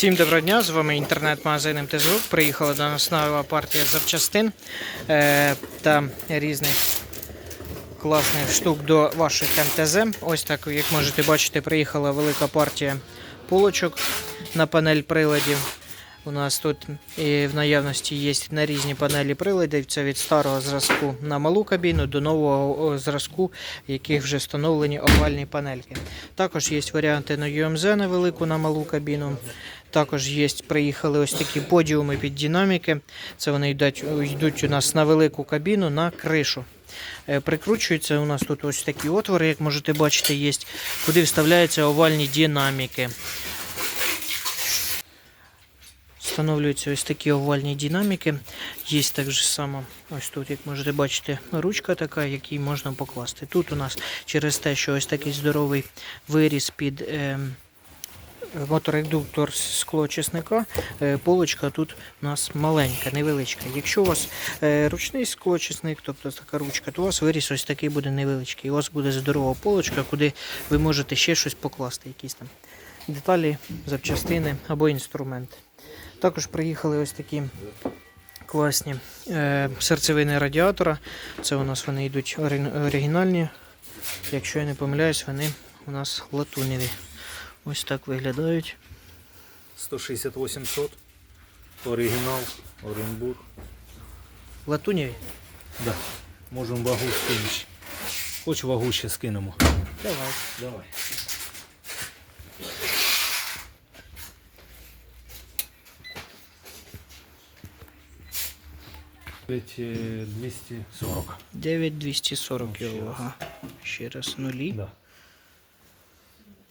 Всім доброго дня, з вами інтернет-магазин МТЗУК. Приїхала до нас нова партія запчастин е, та різних класних штук до ваших МТЗ. Ось так, як можете бачити, приїхала велика партія полочок на панель приладів. У нас тут в наявності є на різні панелі приладів. Це від старого зразку на малу кабіну до нового зразку, в яких вже встановлені овальні панельки. Також є варіанти на UMZ на велику на малу кабіну. Також є, приїхали ось такі подіуми під динаміки. Це вони йдуть, йдуть у нас на велику кабіну на кришу. Е, Прикручуються у нас тут ось такі отвори, як можете бачити, є, куди вставляються овальні динаміки. Встановлюються ось такі овальні динаміки. Є так же само, ось тут, як можете бачити, ручка така, якій можна покласти. Тут у нас через те, що ось такий здоровий виріз під е, моторедуктор склоочисника, е, полочка тут у нас маленька, невеличка. Якщо у вас е, ручний склоочисник, тобто така ручка, то у вас виріз ось такий буде невеличкий. У вас буде здорова полочка, куди ви можете ще щось покласти, якісь там деталі, запчастини або інструменти. Також приїхали ось такі класні е, серцевини радіатора. Це у нас вони йдуть ори- оригінальні. Якщо я не помиляюсь, вони у нас латуневі. Ось так виглядають. 168 сот. Оригінал, Оренбург. Латуневі? Да. Можемо вагу скинути. Хоч вагу ще скинемо. Давай. Давай. Ведь, е, 240. 9240 його вага. Ще раз нулі. Да.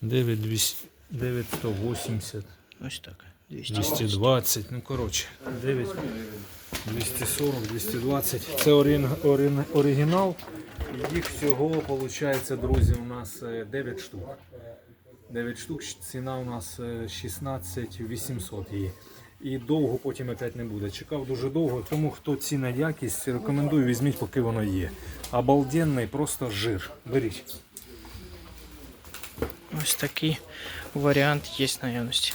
9200, 980, Ось так. 220, ну коротше, 9, 240, 220. Це орин, орин, оригінал. Їх всього, виходить, друзі, у нас е, 9 штук. 9 штук, ціна у нас е, 16 800 її. І довго потім опять не буде. Чекав дуже довго, тому хто ціна якість, рекомендую, візьміть, поки воно є. Обалденний, просто жир. Беріть. Ось такий варіант є наявності.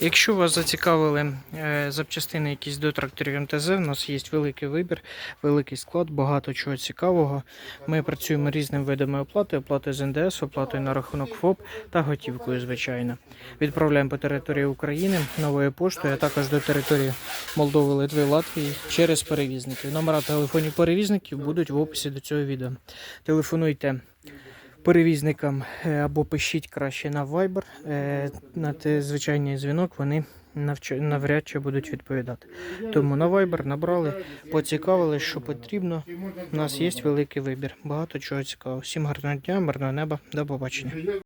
Якщо вас зацікавили е, запчастини якісь до тракторів МТЗ, у нас є великий вибір, великий склад, багато чого цікавого. Ми працюємо різними видами оплати, оплати з НДС, оплатою на рахунок ФОП та готівкою, звичайно. Відправляємо по території України новою поштою, а також до території Молдови, Литви, Латвії через перевізників. Номера телефонів перевізників будуть в описі до цього відео. Телефонуйте перевізникам е, або пишіть краще на Viber. е, На звичайний дзвінок вони навряд чи будуть відповідати. Тому на Viber набрали, поцікавили, що потрібно. У нас є великий вибір. Багато чого цікавого. Всім гарного дня, мирного неба, до побачення.